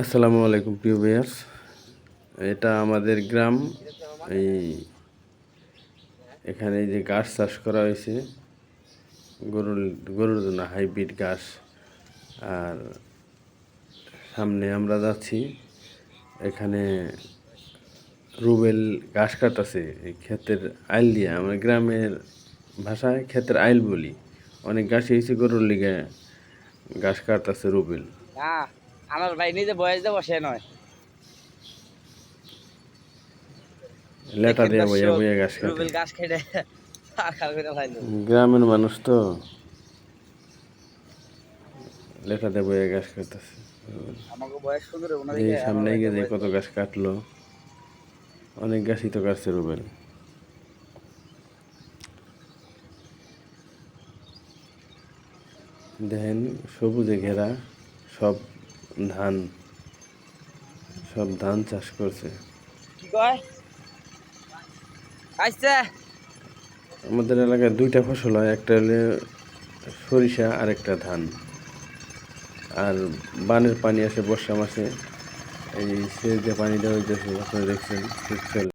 আসসালামু আলাইকুম, প্রিয় ভিউয়ার্স। এটা আমাদের গ্রাম। এই এখানে যে ঘাস চাষ করা হয়েছে, গরুর গরুর জন্য হাইব্রিড ঘাস। আর সামনে আমরা যাচ্ছি, এখানে রুবেল ঘাস কাটাছে এই ক্ষেতের আইল দিয়ে। আমরা গ্রামের ভাষায় ক্ষেতের আইল বলি। অনেক ঘাস হয়েছে, গরুর লিগে ঘাস কাটতেছে রুবেল। আমার ভাই নিজে বয়স দিয়ে বসে নয়। লেটা দিয়ে বইয়া বইয়া রুবেল গাছ খেটে ফাইল গ্রামের মানুষ তো। লেটা দিয়ে বইয়া কাটতেছে। ওনাদিকে সামনে গিয়ে যে কত গাছ কাটলো। অনেক গাছই তো কাটছে রুবেল। দেখেন সবুজে ঘেরা সব ধান সব ধান চাষ করছে। আমাদের এলাকায় দুইটা ফসল হয় একটা হলে সরিষা আর একটা ধান। আর বানের পানি আসে বর্ষা মাসে। এই সে যে পানিটা হইতেছে আপনারা দেখছেন চলে।